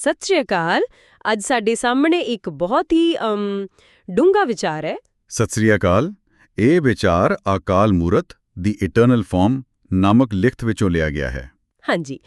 ਸਤਿ ਸ਼੍ਰੀ ਅਕਾਲ। ਅੱਜ ਸਾਡੇ ਸਾਹਮਣੇ ਇੱਕ ਬਹੁਤ ਹੀ ਡੂੰਘਾ ਵਿਚਾਰ ਹੈ। ਸਤਿ ਸ੍ਰੀ ਅਕਾਲ। ਇਹ ਵਿਚਾਰ ਅਕਾਲ ਮੂਰਤ ਦੀ ਇਟਰਨਲ ਫਾਰਮ ਨਾਮਕ ਲਿਖਤ ਵਿੱਚੋਂ ਲਿਆ ਗਿਆ ਹੈ। ਹਾਂਜੀ।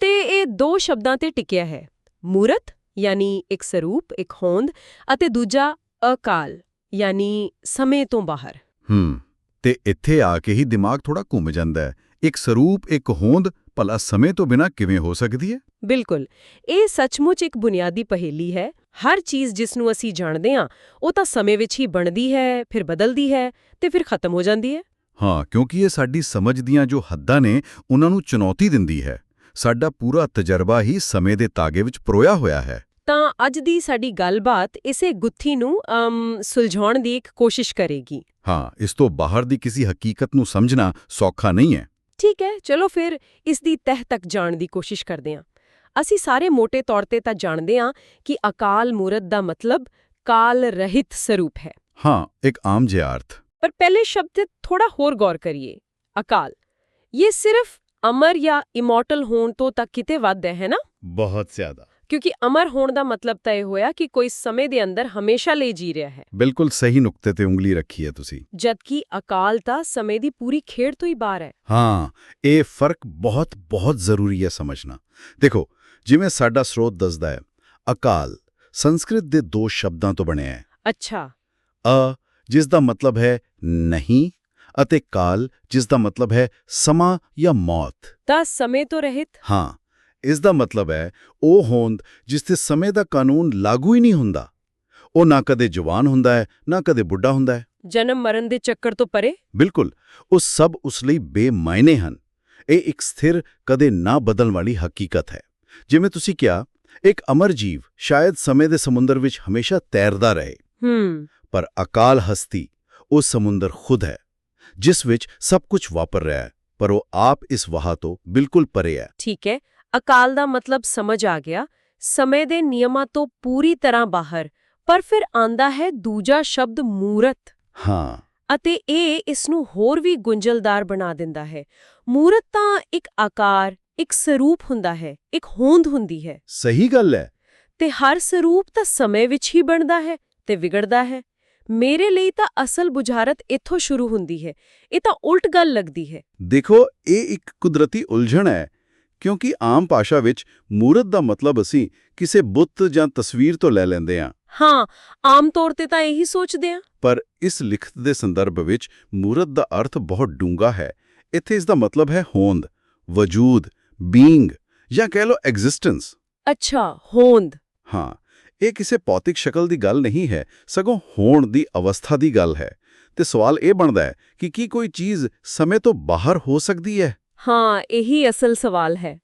ਤੇ ਇਹ ਦੋ ਸ਼ਬਦਾਂ ਤੇ ਟਿਕਿਆ ਹੈ। ਮੂਰਤ ਯਾਨੀ ਇੱਕ ਸਰੂਪ ਇੱਕ ਹੋਂਦ ਅਤੇ ਦੂਜਾ ਅਕਾਲ ਯਾਨੀ ਸਮੇਂ ਤੋਂ ਬਾਹਰ। ਹੂੰ। ਤੇ ਇੱਥੇ ਆ ਕੇ ਹੀ ਦਿਮਾਗ ਥੋੜਾ ਘੁੰਮ ਜਾਂਦਾ ਹੈ। ਇੱਕ ਸਰੂਪ ਇੱਕ ਹੋਂਦ ਭਲਾ ਸਮੇਂ ਤੋਂ ਬਿਨਾ ਕਿਵੇਂ ਹੋ ਸਕਦੀ ਹੈ? ਬਿਲਕੁਲ। ਇਹ ਸੱਚਮੁੱਚ ਇੱਕ ਬੁਨਿਆਦੀ ਪਹੇਲੀ ਹੈ। ਹਰ ਚੀਜ਼ ਜਿਸ ਨੂੰ ਅਸੀਂ ਜਾਣਦੇ ਹਾਂ ਉਹ ਤਾਂ ਸਮੇਂ ਵਿੱਚ ਹੀ ਬਣਦੀ ਹੈ ਫਿਰ ਬਦਲਦੀ ਹੈ ਤੇ ਫਿਰ ਖਤਮ ਹੋ ਜਾਂਦੀ ਹੈ। ਹਾਂ ਕਿਉਂਕਿ ਇਹ ਸਾਡੀ ਸਮਝ ਦੀਆਂ ਜੋ ਹੱਦਾਂ ਨੇ ਉਹਨਾਂ ਨੂੰ ਚੁਣੌਤੀ ਦਿੰਦੀ ਹੈ। ਸਾਡਾ ਪੂਰਾ ਤਜਰਬਾ ਹੀ ਸਮੇਂ ਦੇ ਤਾਗੇ ਵਿੱਚ ਪਰੋਇਆ ਹੋਇਆ ਹੈ। ਤਾਂ ਅੱਜ ਦੀ ਸਾਡੀ ਗੱਲਬਾਤ ਇਸੇ ਗੁੱਥੀ ਨੂੰ ਸੁਲਝਾਉਣ ਦੀ ਇੱਕ ਕੋਸ਼ਿਸ਼ ਕਰੇਗੀ। ਹਾਂ ਇਸ ਤੋਂ ਬਾਹਰ ਦੀ ਕਿਸੇ ਹਕੀਕਤ ਨੂੰ ਸਮਝਣਾ ਸੌਖਾ ਨਹੀਂ ਹੈ। ਠੀਕ ਹੈ ਚਲੋ ਫਿਰ ਇਸ ਦੀ ਤਹਿ ਤੱਕ ਜਾਣ ਦੀ ਕੋਸ਼ਿਸ਼ ਕਰਦੇ ਹਾਂ। ਅਸੀਂ ਸਾਰੇ ਮੋٹے ਤੌਰ ਤੇ ਤਾਂ ਜਾਣਦੇ ਹਾਂ ਕਿ ਅਕਾਲ ਮੂਰਤ ਦਾ ਮਤਲਬ ਕਾਲ ਰਹਿਤ ਸਰੂਪ ਹੈ। ਹਾਂ ਇੱਕ ਆਮ ਜਿਹਾ ਅਰਥ। ਪਰ ਪਹਿਲੇ ਸ਼ਬਦ ਤੇ ਥੋੜਾ ਹੋਰ ਗੌਰ ਕਰੀਏ। ਅਕਾਲ ਇਹ ਸਿਰਫ ਅਮਰ ਜਾਂ ਇਮੋਰਟਲ ਹੋਣ ਤੋਂ ਤੱਕ ਕਿਤੇ ਵੱਧ ਹੈ ਹੈ ਨਾ? ਬਹੁਤ ਜ਼ਿਆਦਾ। ਕਿਉਂਕਿ ਅਮਰ ਹੋਣ ਦਾ ਮਤਲਬ ਤਾਂ ਇਹ ਹੋਇਆ ਕਿ ਕੋਈ ਸਮੇਂ ਦੇ ਅੰਦਰ ਹਮੇਸ਼ਾ ਲਈ ਜੀ ਰਿਹਾ ਹੈ। ਬਿਲਕੁਲ ਸਹੀ ਨੁਕਤੇ ਤੇ ਉਂਗਲੀ ਰੱਖੀ ਹੈ ਤੁਸੀਂ। ਜਦਕਿ ਅਕਾਲ ਤਾਂ ਸਮੇਂ ਦੀ ਪੂਰੀ ਖੇਡ ਤੋਂ ਹੀ ਬਾਹਰ ਹੈ। ਹਾਂ ਇਹ ਫ਼ਰਕ ਬਹੁਤ ਬਹੁਤ ਜ਼ਰੂਰੀ ਹੈ ਸਮਝਣਾ। ਦੇਖੋ ਜਿਵੇਂ ਸਾਡਾ ਸਰੋਤ ਦੱਸਦਾ ਹੈ ਅਕਾਲ ਸੰਸਕ੍ਰਿਤ ਦੇ ਦੋ ਸ਼ਬਦਾਂ ਤੋਂ ਬਣਿਆ ਹੈ। ਅੱਛਾ। ਅ ਜਿਸ ਦਾ ਮਤਲਬ ਹੈ ਨਹੀਂ ਅਤੇ ਕਾਲ ਜਿਸ ਦਾ ਮਤਲਬ ਹੈ ਸਮਾਂ ਜਾਂ ਮੌਤ। ਤਾਂ ਸਮੇਂ ਤੋਂ ਰਹਿਤ? ਹਾਂ। ਇਸ ਦਾ ਮਤਲਬ ਹੈ ਉਹ ਹੋਂਦ ਜਿਸ ਤੇ ਸਮੇਂ ਦਾ ਕਾਨੂੰਨ ਲਾਗੂ ਹੀ ਨਹੀਂ ਹੁੰਦਾ। ਉਹ ਨਾ ਕਦੇ ਜਵਾਨ ਹੁੰਦਾ ਹੈ ਨਾ ਕਦੇ ਬੁੱਢਾ ਹੁੰਦਾ ਹੈ। ਜਨਮ ਮਰਨ ਦੇ ਚੱਕਰ ਤੋਂ ਪਰੇ? ਬਿਲਕੁਲ ਉਹ ਸਭ ਉਸ ਲਈ ਬੇਮਾਇਨੇ ਹਨ। ਇਹ ਇੱਕ ਸਥਿਰ ਕਦੇ ਨਾ ਬਦਲਣ ਵਾਲੀ ਹਕੀਕਤ ਹੈ। ਜਿਵੇਂ ਤੁਸੀਂ ਕਿਹਾ ਇੱਕ ਅਮਰ ਜੀਵ ਸ਼ਾਇਦ ਸਮੇਂ ਦੇ ਸਮੁੰਦਰ ਵਿੱਚ ਹਮੇਸ਼ਾ ਤੈਰਦਾ ਰਹੇ। ਹੂੰ। ਪਰ ਅਕਾਲ ਹਸਤੀ ਉਹ ਸਮੁੰਦਰ ਖੁਦ ਹੈ ਜਿਸ ਵਿੱਚ ਸਭ ਕੁਝ ਵਾਪਰ ਰਿਹਾ ਹੈ ਪਰ ਉਹ ਆਪ ਇਸ ਵਹਾ ਤੋਂ ਬਿਲਕੁਲ ਪਰੇ ਹੈ। ਠੀਕ ਹੈ ਅਕਾਲ ਦਾ ਮਤਲਬ ਸਮਝ ਆ ਗਿਆ। ਸਮੇਂ ਦੇ ਨਿਯਮਾਂ ਤੋਂ ਪੂਰੀ ਤਰ੍ਹਾਂ ਬਾਹਰ ਪਰ ਫਿਰ ਆਂਦਾ ਹੈ ਦੂਜਾ ਸ਼ਬਦ ਮੂਰਤ। ਹਾਂ। ਅਤੇ ਇਹ ਇਸ ਨੂੰ ਹੋਰ ਵੀ ਗੁੰਝਲਦਾਰ ਬਣਾ ਦਿੰਦਾ ਹੈ। ਮੂਰਤ ਤਾਂ ਇੱਕ ਆਕਾਰ ਇੱਕ ਸਰੂਪ ਹੁੰਦਾ ਹੈ ਇੱਕ ਹੋਂਦ ਹੁੰਦੀ ਹੈ। ਸਹੀ ਗੱਲ ਹੈ। ਤੇ ਹਰ ਸਰੂਪ ਤਾਂ ਸਮੇਂ ਵਿੱਚ ਹੀ ਬਣਦਾ ਹੈ ਤੇ ਵਿਗੜਦਾ ਹੈ। ਮੇਰੇ ਲਈ ਤਾਂ ਅਸਲ ਬੁਝਾਰਤ ਇੱਥੋਂ ਸ਼ੁਰੂ ਹੁੰਦੀ ਹੈ। ਇਹ ਤਾਂ ਉਲਟ ਗੱਲ ਲੱਗਦੀ ਹੈ। ਦੇਖੋ ਇਹ ਇੱਕ ਕੁਦਰਤੀ ਉਲਝਣ ਹੈ। ਕਿਉਂਕਿ ਆਮ ਭਾਸ਼ਾ ਵਿੱਚ ਮੂਰਤ ਦਾ ਮਤਲਬ ਅਸੀਂ ਕਿਸੇ ਬੁੱਤ ਜਾਂ ਤਸਵੀਰ ਤੋਂ ਲੈ ਲੈਂਦੇ ਹਾਂ। ਹਾਂ ਆਮ ਤੌਰ ਤੇ ਤਾਂ ਇਹੀ ਸੋਚਦੇ ਆ ਪਰ ਇਸ ਲਿਖਤ ਦੇ ਸੰਦਰਭ ਵਿੱਚ ਮੂਰਤ ਦਾ ਅਰਥ ਬਹੁਤ ਡੂੰਘਾ ਹੈ। ਇੱਥੇ ਇਸ ਦਾ ਮਤਲਬ ਹੈ ਹੋਂਦ ਵਜੂਦ ਬੀਇੰਗ ਜਾਂ ਕਹਿ ਲਓ ਐਗਜ਼ਿਸਟੈਂਸ ਅੱਛਾ ਹੋਂਦ। ਹਾਂ ਇਹ ਕਿਸੇ ਭੌਤਿਕ ਸ਼ਕਲ ਦੀ ਗੱਲ ਨਹੀਂ ਹੈ ਸਗੋਂ ਹੋਣ ਦੀ ਅਵਸਥਾ ਦੀ ਗੱਲ ਹੈ। ਤੇ ਸਵਾਲ ਇਹ ਬਣਦਾ ਹੈ ਕਿ ਕੀ ਕੋਈ ਚੀਜ਼ ਸਮੇਂ ਤੋਂ ਬਾਹਰ ਹੋ ਸਕਦੀ ਹੈ? ਹਾਂ ਇਹੀ ਅਸਲ ਸਵਾਲ ਹੈ।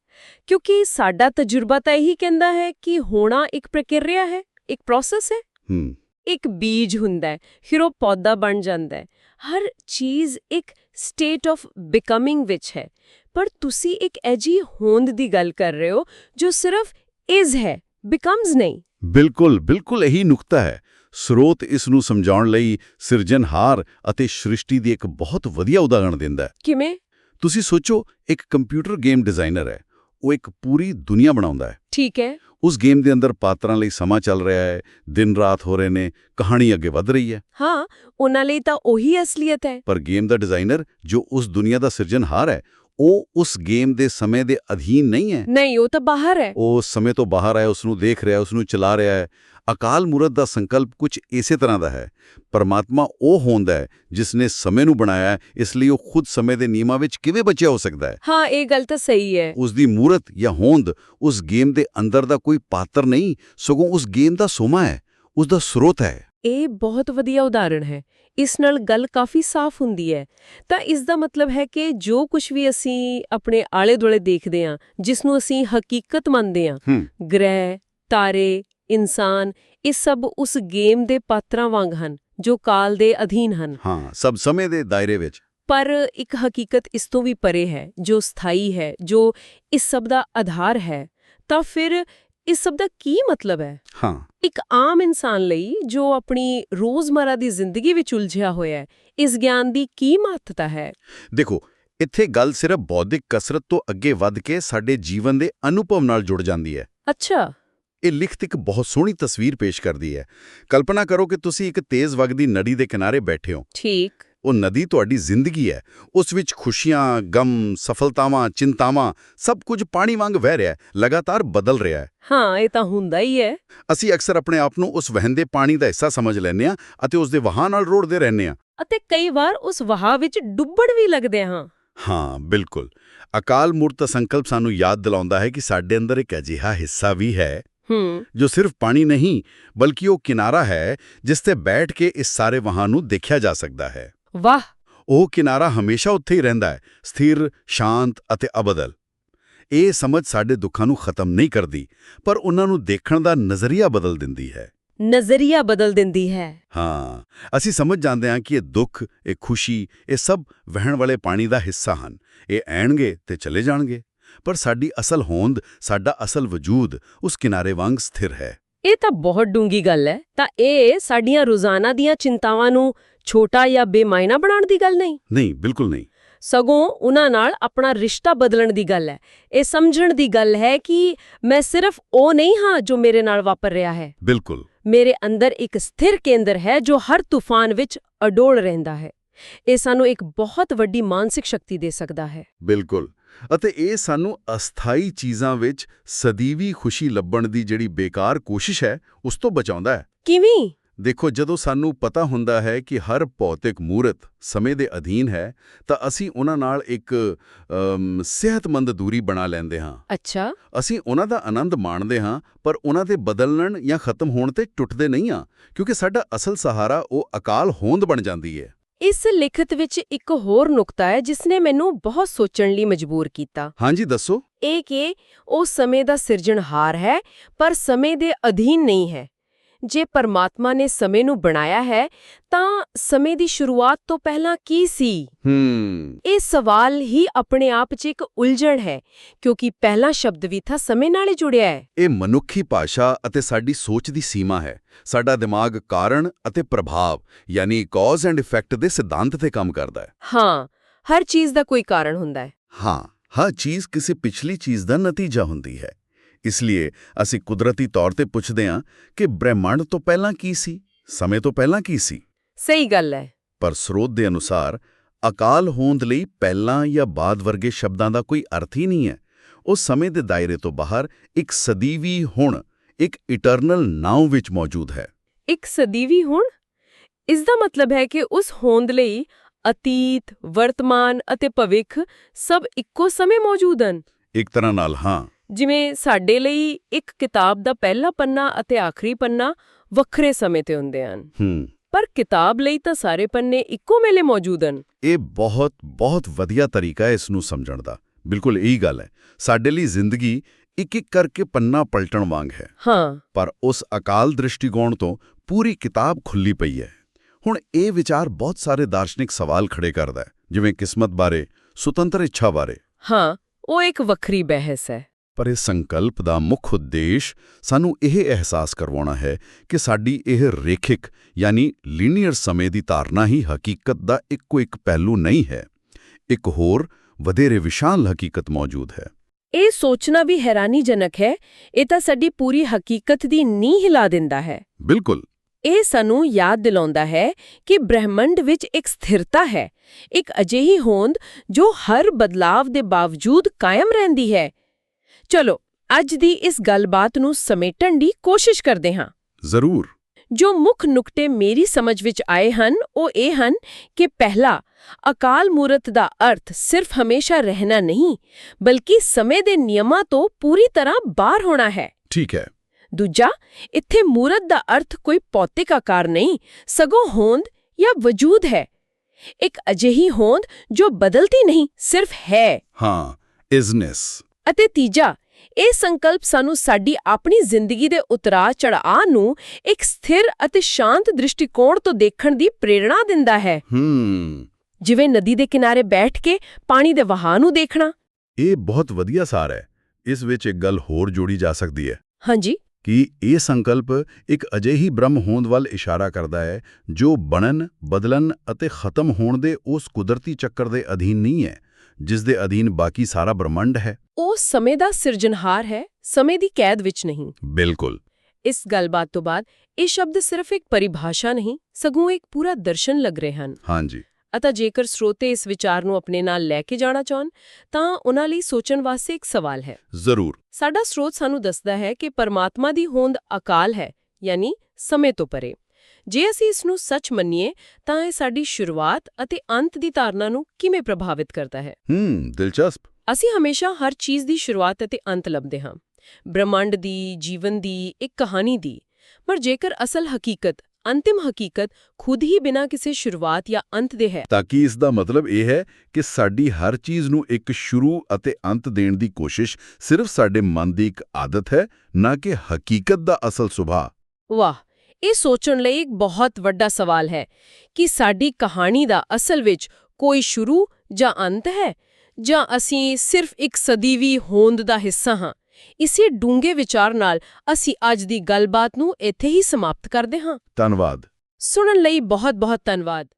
ਕਿਉਂਕਿ ਸਾਡਾ ਤਜਰਬਾ ਤਾਂ ਇਹੀ ਕਹਿੰਦਾ ਹੈ ਕਿ ਹੋਣਾ ਇੱਕ ਪ੍ਰਕਿਰਿਆ ਹੈ ਇੱਕ ਪ੍ਰੋਸੈਸ ਹੈ। ਹੂੰ। ਇੱਕ ਬੀਜ ਹੁੰਦਾ ਹੈ ਫਿਰ ਉਹ ਪੌਦਾ ਬਣ ਜਾਂਦਾ ਹੈ। ਹਰ ਚੀਜ਼ ਇੱਕ ਸਟੇਟ ਆਫ ਬਿਕਮਿੰਗ ਵਿੱਚ ਹੈ। ਪਰ ਤੁਸੀਂ ਇੱਕ ਐਜੀ ਹੋਂਦ ਦੀ ਗੱਲ ਕਰ ਰਹੇ ਹੋ ਜੋ ਸਿਰਫ ਇਜ਼ ਹੈ ਬਿਕਮਸ ਨਹੀਂ। ਬਿਲਕੁਲ ਬਿਲਕੁਲ ਇਹੀ ਨੁਕਤਾ ਹੈ। ਸਰੋਤ ਇਸ ਨੂੰ ਸਮਝਾਉਣ ਲਈ ਸਿਰਜਣਹਾਰ ਅਤੇ ਸ੍ਰਿਸ਼ਟੀ ਦੀ ਇੱਕ ਬਹੁਤ ਵਧੀਆ ਉਦਾਹਰਣ ਦਿੰਦਾ ਹੈ। ਕਿਵੇਂ? ਤੁਸੀਂ ਸੋਚੋ ਇੱਕ ਕੰਪਿਊਟਰ ਗੇਮ ਡਿਜ਼ਾਈਨਰ ਹੈ। ਉਹ ਇੱਕ ਪੂਰੀ ਦੁਨੀਆ ਬਣਾਉਂਦਾ ਹੈ। ਠੀਕ ਹੈ। ਉਸ ਗੇਮ ਦੇ ਅੰਦਰ ਪਾਤਰਾਂ ਲਈ ਸਮਾਂ ਚੱਲ ਰਿਹਾ ਹੈ ਦਿਨ ਰਾਤ ਹੋ ਰਹੇ ਨੇ ਕਹਾਣੀ ਅੱਗੇ ਵਧ ਰਹੀ ਹੈ। ਹਾਂ ਉਹਨਾਂ ਲਈ ਤਾਂ ਉਹੀ ਅਸਲੀਅਤ ਹੈ। ਪਰ ਗੇਮ ਦਾ ਡਿਜ਼ਾਈਨਰ ਜੋ ਉਸ ਦੁਨੀਆ ਦਾ ਸਿਰਜਣਹਾਰ ਹੈ ਉਹ ਉਸ ਗੇਮ ਦੇ ਸਮੇਂ ਦੇ ਅਧੀਨ ਨਹੀਂ ਹੈ। ਨਹੀਂ ਉਹ ਤਾਂ ਬਾਹਰ ਹੈ। ਉਹ ਸਮੇਂ ਤੋਂ ਬਾਹਰ ਹੈ ਉਸ ਨੂੰ ਦੇਖ ਰਿਹਾ ਉਸ ਨੂੰ ਚਲਾ ਰਿਹਾ ਹੈ। ਅਕਾਲ ਮੂਰਤ ਦਾ ਸੰਕਲਪ ਕੁਝ ਇਸੇ ਤਰ੍ਹਾਂ ਦਾ ਹੈ। ਪਰਮਾਤਮਾ ਉਹ ਹੁੰਦਾ ਹੈ ਜਿਸ ਨੇ ਸਮੇਂ ਨੂੰ ਬਣਾਇਆ ਹੈ ਇਸ ਲਈ ਉਹ ਖੁਦ ਸਮੇਂ ਦੇ ਨਿਯਮਾਂ ਵਿੱਚ ਕਿਵੇਂ ਬਚਿਆ ਹੋ ਸਕਦਾ ਹੈ? ਹਾਂ ਇਹ ਗੱਲ ਤਾਂ ਸਹੀ ਹੈ। ਉਸ ਦੀ ਮੂਰਤ ਜਾਂ ਹੋਂਦ ਉਸ ਗੇਮ ਦੇ ਅੰਦਰ ਦਾ ਕੋਈ ਪਾਤਰ ਨਹੀਂ ਸਗੋਂ ਉਸ ਗੇਮ ਦਾ ਸੋਮਾ ਹੈ ਉਸ ਦਾ ਸਰੋਤ ਹੈ। ਇਹ ਬਹੁਤ ਵਧੀਆ ਉਦਾਹਰਣ ਹੈ। ਇਸ ਨਾਲ ਗੱਲ ਕਾਫੀ ਸਾਫ਼ ਹੁੰਦੀ ਹੈ। ਤਾਂ ਇਸ ਦਾ ਮਤਲਬ ਹੈ ਕਿ ਜੋ ਕੁਝ ਵੀ ਅਸੀਂ ਆਪਣੇ ਆਲੇ-ਦੁਆਲੇ ਦੇਖਦੇ ਹਾਂ ਜਿਸ ਨੂੰ ਅਸੀਂ ਹਕੀਕਤ ਮੰਨਦੇ ਹਾਂ ਹੂੰ। ਗ੍ਰਹਿ ਤਾਰੇ ਇਨਸਾਨ ਇਹ ਸਭ ਉਸ ਗੇਮ ਦੇ ਪਾਤਰਾਂ ਵਾਂਗ ਹਨ ਜੋ ਕਾਲ ਦੇ ਅਧੀਨ ਹਨ। ਹਾਂ ਸਭ ਸਮੇਂ ਦੇ ਦਾਇਰੇ ਵਿੱਚ। ਪਰ ਇੱਕ ਹਕੀਕਤ ਇਸ ਤੋਂ ਵੀ ਪਰੇ ਹੈ ਜੋ ਸਥਾਈ ਹੈ ਜੋ ਇਸ ਸਭ ਦਾ ਆਧਾਰ ਹੈ ਤਾਂ ਫਿਰ ਇਸ ਸਭ ਦਾ ਕੀ ਮਤਲਬ ਹੈ? ਹਾਂ। ਇੱਕ ਆਮ ਇਨਸਾਨ ਲਈ ਜੋ ਆਪਣੀ ਰੋਜ਼ਮਰਾ ਦੀ ਜ਼ਿੰਦਗੀ ਵਿੱਚ ਉਲਝਿਆ ਹੋਇਆ ਹੈ ਇਸ ਗਿਆਨ ਦੀ ਕੀ ਮਹੱਤਤਾ ਹੈ? ਦੇਖੋ ਇੱਥੇ ਗੱਲ ਸਿਰਫ ਬੌਧਿਕ ਕਸਰਤ ਤੋਂ ਅੱਗੇ ਵੱਧ ਕੇ ਸਾਡੇ ਜੀਵਨ ਦੇ ਅਨੁਭਵ ਨਾਲ ਜੁੜ ਜਾਂਦੀ ਹੈ। ਅੱਛਾ। ਇਹ ਲਿਖਤ ਇੱਕ ਬਹੁਤ ਸੋਹਣੀ ਤਸਵੀਰ ਪੇਸ਼ ਕਰਦੀ ਹੈ। ਕਲਪਨਾ ਕਰੋ ਕਿ ਤੁਸੀਂ ਇੱਕ ਤੇਜ਼ ਵਗਦੀ ਨਦੀ ਦੇ ਕਿਨਾਰੇ ਬੈਠੇ ਹੋ। ਠੀਕ। ਉਹ ਨਦੀ ਤੁਹਾਡੀ ਜ਼ਿੰਦਗੀ ਹੈ। ਉਸ ਵਿੱਚ ਖੁਸ਼ੀਆਂ ਗਮ ਸਫਲਤਾਵਾਂ ਚਿੰਤਾਵਾਂ ਸਭ ਕੁਝ ਪਾਣੀ ਵਾਂਗ ਵਹਿ ਰਿਹਾ ਹੈ। ਲਗਾਤਾਰ ਬਦਲ ਰਿਹਾ ਹੈ। ਹਾਂ ਇਹ ਤਾਂ ਹੁੰਦਾ ਹੀ ਹੈ। ਅਸੀਂ ਅਕਸਰ ਆਪਣੇ ਆਪ ਨੂੰ ਉਸ ਵਹਿੰਦੇ ਪਾਣੀ ਦਾ ਹਿੱਸਾ ਸਮਝ ਲੈਂਦੇ ਹਾਂ ਅਤੇ ਉਸ ਦੇ ਵਹਾਅ ਨਾਲ ਰੋੜਦੇ ਰਹਿੰਦੇ ਹਾਂ। ਅਤੇ ਕਈ ਵਾਰ ਉਸ ਵਹਾਅ ਵਿੱਚ ਡੁੱਬੜ ਵੀ ਲੱਗਦੇ ਹਾਂ। ਹਾਂ ਬਿਲਕੁਲ। ਅਕਾਲ ਮੂਰਤ ਸੰਕਲਪ ਸਾਨੂੰ ਯਾਦ ਦਿਲਾਉਂਦਾ ਹੈ ਕਿ ਸਾਡੇ ਅੰਦਰ ਇੱਕ ਅਜਿਹਾ ਹਿੱਸਾ ਵੀ ਹੂੰ। ਜੋ ਸਿਰਫ ਪਾਣੀ ਨਹੀਂ ਬਲਕਿ ਉਹ ਕਿਨਾਰਾ ਹੈ ਜਿਸ ਤੇ ਬੈਠ ਕੇ ਇਸ ਸਾਰੇ ਵਹਾਅ ਨੂੰ ਦੇਖਿਆ ਜਾ ਸਕਦਾ ਹੈ। ਵਾਹ! ਉਹ ਕਿਨਾਰਾ ਹਮੇਸ਼ਾ ਉੱਥੇ ਹੀ ਰਹਿੰਦਾ ਹੈ ਸਥਿਰ ਸ਼ਾਂਤ ਅਤੇ ਅਬਦਲ। ਇਹ ਸਮਝ ਸਾਡੇ ਦੁੱਖਾਂ ਨੂੰ ਖਤਮ ਨਹੀਂ ਕਰਦੀ ਪਰ ਉਹਨਾਂ ਨੂੰ ਦੇਖਣ ਦਾ ਨਜ਼ਰੀਆ ਬਦਲ ਦਿੰਦੀ ਹੈ। ਨਜ਼ਰੀਆ ਬਦਲ ਦਿੰਦੀ ਹੈ। ਹਾਂ ਅਸੀਂ ਸਮਝ ਜਾਂਦੇ ਹਾਂ ਕਿ ਇਹ ਦੁੱਖ ਇਹ ਖੁਸ਼ੀ ਇਹ ਸਭ ਵਹਿਣ ਵਾਲੇ ਪਾਣੀ ਦਾ ਹਿੱਸਾ ਹਨ। ਇਹ ਐਣਗੇ ਤੇ ਚਲੇ ਜਾਣਗੇ। ਪਰ ਸਾਡੀ ਅਸਲ ਹੋਂਦ ਸਾਡਾ ਅਸਲ ਵਜੂਦ ਉਸ ਕਿਨਾਰੇ ਵਾਂਗ ਸਥਿਰ ਹੈ। ਇਹ ਤਾਂ ਬਹੁਤ ਡੂੰਗੀ ਗੱਲ ਹੈ। ਤਾਂ ਇਹ ਸਾਡੀਆਂ ਰੋਜ਼ਾਨਾ ਦੀਆਂ ਚਿੰਤਾਵਾਂ ਨੂੰ ਛੋਟਾ ਜਾਂ ਬੇਮਾਇਨਾ ਬਣਾਉਣ ਦੀ ਗੱਲ ਨਹੀਂ? ਨਹੀਂ ਬਿਲਕੁਲ ਨਹੀਂ। ਸਗੋਂ ਉਹਨਾਂ ਨਾਲ ਆਪਣਾ ਰਿਸ਼ਤਾ ਬਦਲਣ ਦੀ ਗੱਲ ਹੈ। ਇਹ ਸਮਝਣ ਦੀ ਗੱਲ ਹੈ ਕਿ ਮੈਂ ਸਿਰਫ ਉਹ ਨਹੀਂ ਹਾਂ ਜੋ ਮੇਰੇ ਨਾਲ ਵਾਪਰ ਰਿਹਾ ਹੈ। ਬਿਲਕੁਲ। ਮੇਰੇ ਅੰਦਰ ਇੱਕ ਸਥਿਰ ਕੇਂਦਰ ਹੈ ਜੋ ਹਰ ਤੂਫਾਨ ਵਿੱਚ ਅਡੋਲ ਰਹਿੰਦਾ ਹੈ। ਇਹ ਸਾਨੂੰ ਇੱਕ ਬਹੁਤ ਵੱਡੀ ਮਾਨਸਿਕ ਸ਼ਕਤੀ ਦੇ ਸਕਦਾ ਹੈ। ਬਿਲਕੁਲ। ਅਤੇ ਇਹ ਸਾਨੂੰ ਅਸਥਾਈ ਚੀਜ਼ਾਂ ਵਿੱਚ ਸਦੀਵੀ ਖੁਸ਼ੀ ਲੱਭਣ ਦੀ ਜਿਹੜੀ ਬੇਕਾਰ ਕੋਸ਼ਿਸ਼ ਹੈ ਉਸ ਤੋਂ ਬਚਾਉਂਦਾ ਹੈ। ਕਿਵੇਂ? ਦੇਖੋ ਜਦੋਂ ਸਾਨੂੰ ਪਤਾ ਹੁੰਦਾ ਹੈ ਕਿ ਹਰ ਭੌਤਿਕ ਮੂਰਤ ਸਮੇਂ ਦੇ ਅਧੀਨ ਹੈ ਤਾਂ ਅਸੀਂ ਉਹਨਾਂ ਨਾਲ ਇੱਕ ਸਿਹਤਮੰਦ ਦੂਰੀ ਬਣਾ ਲੈਂਦੇ ਹਾਂ। ਅੱਛਾ। ਅਸੀਂ ਉਹਨਾਂ ਦਾ ਆਨੰਦ ਮਾਣਦੇ ਹਾਂ ਪਰ ਉਹਨਾਂ ਦੇ ਬਦਲਣ ਜਾਂ ਖਤਮ ਹੋਣ ਤੇ ਟੁੱਟਦੇ ਨਹੀਂ ਹਾਂ ਕਿਉਂਕਿ ਸਾਡਾ ਅਸਲ ਸਹਾਰਾ ਉਹ ਅਕਾਲ ਹੋਂਦ ਬਣ ਜਾਂਦੀ ਹੈ। ਇਸ ਲਿਖਤ ਵਿੱਚ ਇੱਕ ਹੋਰ ਨੁਕਤਾ ਹੈ ਜਿਸ ਨੇ ਮੈਨੂੰ ਬਹੁਤ ਸੋਚਣ ਲਈ ਮਜਬੂਰ ਕੀਤਾ। ਹਾਂਜੀ ਦੱਸੋ। ਇਹ ਕਿ ਉਹ ਸਮੇਂ ਦਾ ਸਿਰਜਣਹਾਰ ਹੈ ਪਰ ਸਮੇਂ ਦੇ ਅਧੀਨ ਨਹੀਂ ਹੈ। ਜੇ ਪਰਮਾਤਮਾ ਨੇ ਸਮੇਂ ਨੂੰ ਬਣਾਇਆ ਹੈ ਤਾਂ ਸਮੇਂ ਦੀ ਸ਼ੁਰੂਆਤ ਤੋਂ ਪਹਿਲਾਂ ਕੀ ਸੀ? ਹੂੰ। ਇਹ ਸਵਾਲ ਹੀ ਆਪਣੇ ਆਪ 'ਚ ਇੱਕ ਉਲਝਣ ਹੈ ਕਿਉਂਕਿ ਪਹਿਲਾ ਸ਼ਬਦ ਵੀ ਤਾਂ ਸਮੇਂ ਨਾਲ ਹੀ ਜੁੜਿਆ ਹੈ। ਇਹ ਮਨੁੱਖੀ ਭਾਸ਼ਾ ਅਤੇ ਸਾਡੀ ਸੋਚ ਦੀ ਸੀਮਾ ਹੈ ਸਾਡਾ ਦਿਮਾਗ ਕਾਰਨ ਅਤੇ ਪ੍ਰਭਾਵ ਯਾਨੀ ਕਾਜ਼ ਐਂਡ ਇਫੈਕਟ ਦੇ ਸਿਧਾਂਤ ਤੇ ਕੰਮ ਕਰਦਾ ਹੈ। ਹਾਂ ਹਰ ਚੀਜ਼ ਦਾ ਕੋਈ ਕਾਰਨ ਹੁੰਦਾ ਹੈ। ਹਾਂ ਹਰ ਚੀਜ਼ ਕਿਸੇ ਪਿਛਲੀ ਚੀਜ਼ ਦਾ ਨਤੀਜਾ ਹੁੰਦੀ ਹੈ। ਇਸ ਲਈ ਅਸੀਂ ਕੁਦਰਤੀ ਤੌਰ ਤੇ ਪੁੱਛਦੇ ਹਾਂ ਕਿ ਬ੍ਰਹਿਮੰਡ ਤੋਂ ਪਹਿਲਾਂ ਕੀ ਸੀ ਸਮੇਂ ਤੋਂ ਪਹਿਲਾਂ ਕੀ ਸੀ? ਸਹੀ ਗੱਲ ਹੈ। ਪਰ ਸਰੋਤ ਦੇ ਅਨੁਸਾਰ ਅਕਾਲ ਹੋਂਦ ਲਈ ਪਹਿਲਾਂ ਜਾਂ ਬਾਅਦ ਵਰਗੇ ਸ਼ਬਦਾਂ ਦਾ ਕੋਈ ਅਰਥ ਹੀ ਨਹੀਂ ਹੈ। ਉਹ ਸਮੇਂ ਦੇ ਦਾਇਰੇ ਤੋਂ ਬਾਹਰ ਇੱਕ ਸਦੀਵੀ ਹੁਣ ਇੱਕ ਇਟਰਨਲ ਨਾਉ ਵਿੱਚ ਮੌਜੂਦ ਹੈ। ਇੱਕ ਸਦੀਵੀ ਹੁਣ? ਇਸ ਦਾ ਮਤਲਬ ਹੈ ਕਿ ਉਸ ਹੋਂਦ ਲਈ ਅਤੀਤ ਵਰਤਮਾਨ ਅਤੇ ਭਵਿੱਖ ਸਭ ਇੱਕੋ ਸਮੇਂ ਮੌਜੂਦ ਹਨ। ਇੱਕ ਤਰ੍ਹਾਂ ਨਾਲ ਹਾਂ ਜਿਵੇਂ ਸਾਡੇ ਲਈ ਇੱਕ ਕਿਤਾਬ ਦਾ ਪਹਿਲਾ ਪੰਨਾ ਅਤੇ ਆਖਰੀ ਪੰਨਾ ਵੱਖਰੇ ਸਮੇਂ ਤੇ ਹੁੰਦੇ ਹਨ। ਪਰ ਕਿਤਾਬ ਲਈ ਤਾਂ ਸਾਰੇ ਪੰਨੇ ਇੱਕੋ ਵੇਲੇ ਮੌਜੂਦ ਹਨ। ਇਹ ਬਹੁਤ ਬਹੁਤ ਵਧੀਆ ਤਰੀਕਾ ਹੈ ਇਸ ਨੂੰ ਸਮਝਣ ਦਾ। ਬਿਲਕੁਲ ਇਹੀ ਗੱਲ ਹੈ। ਸਾਡੇ ਲਈ ਜ਼ਿੰਦਗੀ ਇੱਕ ਇੱਕ ਕਰਕੇ ਪੰਨਾ ਪਲਟਣ ਵਾਂਗ ਹੈ। ਹਾਂ। ਪਰ ਉਸ ਅਕਾਲ ਦ੍ਰਿਸ਼ਟੀਕੋਣ ਤੋਂ ਪੂਰੀ ਕਿਤਾਬ ਖੁੱਲੀ ਪਈ ਹੈ। ਹੁਣ ਇਹ ਵਿਚਾਰ ਬਹੁਤ ਸਾਰੇ ਦਾਰਸ਼ਨਿਕ ਸਵਾਲ ਖੜੇ ਕਰਦਾ ਹੈ। ਜਿਵੇਂ ਕਿਸਮਤ ਬਾਰੇ ਸੁਤੰਤਰ ਇੱਛਾ ਬਾਰੇ। ਹਾਂ ਉਹ ਇੱਕ ਵੱਖਰੀ ਬਹਿਸ ਹੈ। ਪਰ ਇਸ ਸੰਕਲਪ ਦਾ ਮੁੱਖ ਉਦੇਸ਼ ਸਾਨੂੰ ਇਹ ਅਹਿਸਾਸ ਕਰਵਾਉਣਾ ਹੈ ਕਿ ਸਾਡੀ ਇਹ ਰੇਖਿਕ ਯਾਨੀ ਲੀਨੀਅਰ ਸਮੇਂ ਦੀ ਧਾਰਨਾ ਹੀ ਹਕੀਕਤ ਦਾ ਇੱਕੋ ਇੱਕ ਪਹਿਲੂ ਨਹੀਂ ਹੈ। ਇੱਕ ਹੋਰ ਵਧੇਰੇ ਵਿਸ਼ਾਲ ਹਕੀਕਤ ਮੌਜੂਦ ਹੈ। ਇਹ ਸੋਚਣਾ ਵੀ ਹੈਰਾਨੀਜਨਕ ਹੈ ਇਹ ਤਾਂ ਸਾਡੀ ਪੂਰੀ ਹਕੀਕਤ ਦੀ ਨੀਂਹ ਹਿਲਾ ਦਿੰਦਾ ਹੈ। ਬਿਲਕੁਲ। ਇਹ ਸਾਨੂੰ ਯਾਦ ਦਿਲਾਉਂਦਾ ਹੈ ਕਿ ਬ੍ਰਹਿਮੰਡ ਵਿੱਚ ਇੱਕ ਸਥਿਰਤਾ ਹੈ ਇੱਕ ਅਜਿਹੀ ਹੋਂਦ ਜੋ ਹਰ ਬਦਲਾਵ ਦੇ ਬਾਵਜੂਦ ਕਾਇਮ ਰਹਿੰਦੀ ਹੈ। ਚਲੋ ਅੱਜ ਦੀ ਇਸ ਗੱਲਬਾਤ ਨੂੰ ਸਮੇਟਣ ਦੀ ਕੋਸ਼ਿਸ਼ ਕਰਦੇ ਹਾਂ। ਜ਼ਰੂਰ। ਜੋ ਮੁੱਖ ਨੁਕਤੇ ਮੇਰੀ ਸਮਝ ਵਿੱਚ ਆਏ ਹਨ ਉਹ ਇਹ ਹਨ ਕਿ ਪਹਿਲਾ ਅਕਾਲ ਮੂਰਤ ਦਾ ਅਰਥ ਸਿਰਫ ਹਮੇਸ਼ਾ ਰਹਿਣਾ ਨਹੀਂ ਬਲਕਿ ਸਮੇਂ ਦੇ ਨਿਯਮਾਂ ਤੋਂ ਪੂਰੀ ਤਰ੍ਹਾਂ ਬਾਹਰ ਹੋਣਾ ਹੈ। ਠੀਕ ਹੈ। ਦੂਜਾ ਇੱਥੇ ਮੂਰਤ ਦਾ ਅਰਥ ਕੋਈ ਭੌਤਿਕ ਆਕਾਰ ਨਹੀਂ ਸਗੋਂ ਹੋਂਦ ਜਾਂ ਵਜੂਦ ਹੈ। ਇੱਕ ਅਜਿਹੀ ਹੋਂਦ ਜੋ ਬਦਲਦੀ ਨਹੀਂ ਸਿਰਫ ਹੈ। ਹਾਂ ਇਜ਼ਨੈਸ ਅਤੇ ਤੀਜਾ ਇਹ ਸੰਕਲਪ ਸਾਨੂੰ ਸਾਡੀ ਆਪਣੀ ਜ਼ਿੰਦਗੀ ਦੇ ਉਤਰਾਅ ਚੜ੍ਹਾਅ ਨੂੰ ਇੱਕ ਸਥਿਰ ਅਤੇ ਸ਼ਾਂਤ ਦ੍ਰਿਸ਼ਟੀਕੋਣ ਤੋਂ ਦੇਖਣ ਦੀ ਪ੍ਰੇਰਣਾ ਦਿੰਦਾ ਹੈ। ਹੂੰ। ਜਿਵੇਂ ਨਦੀ ਦੇ ਕਿਨਾਰੇ ਬੈਠ ਕੇ ਪਾਣੀ ਦੇ ਵਹਾਅ ਨੂੰ ਦੇਖਣਾ। ਇਹ ਬਹੁਤ ਵਧੀਆ ਸਾਰ ਹੈ। ਇਸ ਵਿੱਚ ਇੱਕ ਗੱਲ ਹੋਰ ਜੋੜੀ ਜਾ ਸਕਦੀ ਹੈ। ਹਾਂਜੀ। ਕਿ ਇਹ ਸੰਕਲਪ ਇੱਕ ਅਜਿਹੀ ਬ੍ਰਹਮ ਹੋਂਦ ਵੱਲ ਇਸ਼ਾਰਾ ਕਰਦਾ ਹੈ ਜੋ ਬਣਨ ਬਦਲਣ ਅਤੇ ਖਤਮ ਹੋਣ ਦੇ ਉਸ ਕੁਦਰਤੀ ਚੱਕਰ ਦੇ ਅਧੀਨ ਨਹੀਂ ਹੈ। ਜਿਸ ਦੇ ਅਧੀਨ ਬਾਕੀ ਸਾਰਾ ਬ੍ਰਹਮੰਡ ਹੈ। ਉਹ ਸਮੇਂ ਦਾ ਸਿਰਜਣਹਾਰ ਹੈ ਸਮੇਂ ਦੀ ਕੈਦ ਵਿੱਚ ਨਹੀਂ। ਬਿਲਕੁਲ। ਇਸ ਗੱਲਬਾਤ ਤੋਂ ਬਾਅਦ ਇਹ ਸ਼ਬਦ ਸਿਰਫ ਇੱਕ ਪਰਿਭਾਸ਼ਾ ਨਹੀਂ ਸਗੋਂ ਇੱਕ ਪੂਰਾ ਦਰਸ਼ਨ ਲੱਗ ਰਹੇ ਹਨ। ਹਾਂਜੀ। ਅਤੇ ਜੇਕਰ ਸਰੋਤੇ ਇਸ ਵਿਚਾਰ ਨੂੰ ਆਪਣੇ ਨਾਲ ਲੈ ਕੇ ਜਾਣਾ ਚਾਹਣ ਤਾਂ ਉਹਨਾਂ ਲਈ ਸੋਚਣ ਵਾਸਤੇ ਇੱਕ ਸਵਾਲ ਹੈ। ਜ਼ਰੂਰ। ਸਾਡਾ ਸਰੋਤ ਸਾਨੂੰ ਦੱਸਦਾ ਹੈ ਕਿ ਪਰਮਾਤਮਾ ਦੀ ਹੋਂਦ ਅਕਾਲ ਹੈ ਯਾਨੀ ਸਮੇਂ ਤੋਂ ਪਰੇ। ਜੇ ਅਸੀਂ ਇਸ ਨੂੰ ਸੱਚ ਮੰਨੀਏ ਤਾਂ ਇਹ ਸਾਡੀ ਸ਼ੁਰੂਆਤ ਅਤੇ ਅੰਤ ਦੀ ਧਾਰਨਾ ਨੂੰ ਕਿਵੇਂ ਪ੍ਰਭਾਵਿਤ ਕਰਦਾ ਹੈ? ਹੂੰ ਦਿਲਚਸਪ। ਅਸੀਂ ਹਮੇਸ਼ਾ ਹਰ ਚੀਜ਼ ਦੀ ਸ਼ੁਰੂਆਤ ਅਤੇ ਅੰਤ ਲੱਭਦੇ ਹਾਂ। ਬ੍ਰਹਮੰਡ ਦੀ ਜੀਵਨ ਦੀ ਇੱਕ ਕਹਾਣੀ ਦੀ। ਪਰ ਜੇਕਰ ਅਸਲ ਹਕੀਕਤ ਅੰਤਿਮ ਹਕੀਕਤ ਖੁਦ ਹੀ ਬਿਨਾਂ ਕਿਸੇ ਸ਼ੁਰੂਆਤ ਜਾਂ ਅੰਤ ਦੇ ਹੈ ਤਾਂ ਕਿ ਇਸ ਦਾ ਮਤਲਬ ਇਹ ਹੈ ਕਿ ਸਾਡੀ ਹਰ ਚੀਜ਼ ਨੂੰ ਇੱਕ ਸ਼ੁਰੂ ਅਤੇ ਅੰਤ ਦੇਣ ਦੀ ਕੋਸ਼ਿਸ਼ ਸਿਰਫ ਸਾਡੇ ਮਨ ਦੀ ਇੱਕ ਆਦਤ ਹੈ ਨਾ ਕਿ ਹਕੀਕਤ ਦਾ ਅਸਲ ਸੁਭਾਅ? ਵਾਹ! ਇਹ ਸੋਚਣ ਲਈ ਇੱਕ ਬਹੁਤ ਵੱਡਾ ਸਵਾਲ ਹੈ ਕਿ ਸਾਡੀ ਕਹਾਣੀ ਦਾ ਅਸਲ ਵਿੱਚ ਕੋਈ ਸ਼ੁਰੂ ਜਾਂ ਅੰਤ ਹੈ? ਜਾਂ ਅਸੀਂ ਸਿਰਫ ਇੱਕ ਸਦੀਵੀ ਹੋਂਦ ਦਾ ਹਿੱਸਾ ਹਾਂ? ਇਸੇ ਡੂੰਘੇ ਵਿਚਾਰ ਨਾਲ ਅਸੀਂ ਅੱਜ ਦੀ ਗੱਲਬਾਤ ਨੂੰ ਇੱਥੇ ਹੀ ਸਮਾਪਤ ਕਰਦੇ ਹਾਂ। ਧੰਨਵਾਦ। ਸੁਣਨ ਲਈ ਬਹੁਤ ਬਹੁਤ ਧੰਨਵਾਦ।